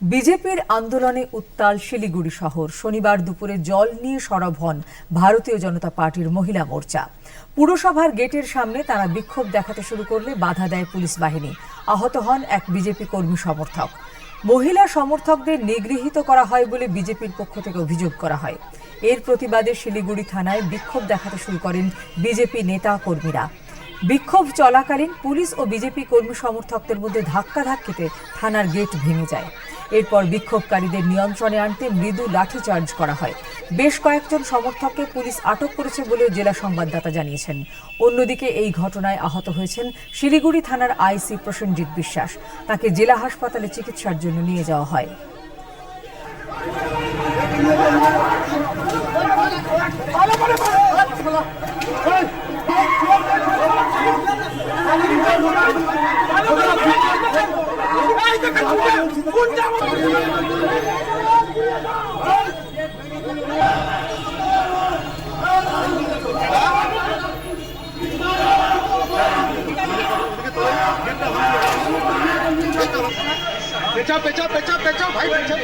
বিজেপির আন্দোলনে উত্তাল শিলিগুড়ি শহর। শনিবার দুপুরে জল নিয়ে সরব হন ভারতীয় জনতা পার্টির মহিলা মোর্চা। পুরসভার গেটের সামনে তারা বিক্ষোভ দেখাতে শুরু করলে বাধা দেয় পুলিশ বাহিনী। আহত হন এক বিজেপি কর্মী সমর্থক। মহিলা সমর্থকদের নিগৃহীত করা হয় বলে বিজেপির পক্ষ থেকে অভিযোগ করা হয়। এর প্রতিবাদে শিলিগুড়ি থানায় বিক্ষোভ দেখাতে শুরু করেন বিজেপি নেতা কর্মীরা। বিক্ষোভ চলাকালীন পুলিশ ও বিজেপি কর্মী সমর্থকদের মধ্যে ধাক্কাধাক্কিতে থানার গেট ভেঙে যায়। এরপর বিক্ষোভকারীদের নিয়ন্ত্রণে আনতে মৃদু লাঠিচার্জ করা হয়। বেশ কয়েকজন সমর্থককে পুলিশ আটক করেছে বলেও জেলা সংবাদদাতা জানিয়েছেন। অন্যদিকে এই ঘটনায় আহত হয়েছেন শিলিগুড়ি থানার আইসি প্রসেনজিৎ বিশ্বাস। তাকে জেলা হাসপাতালে চিকিৎসার জন্য নিয়ে যাওয়া হয়। পেঁচা পেছাও পেছাও পেছাও ভাই পেঁচা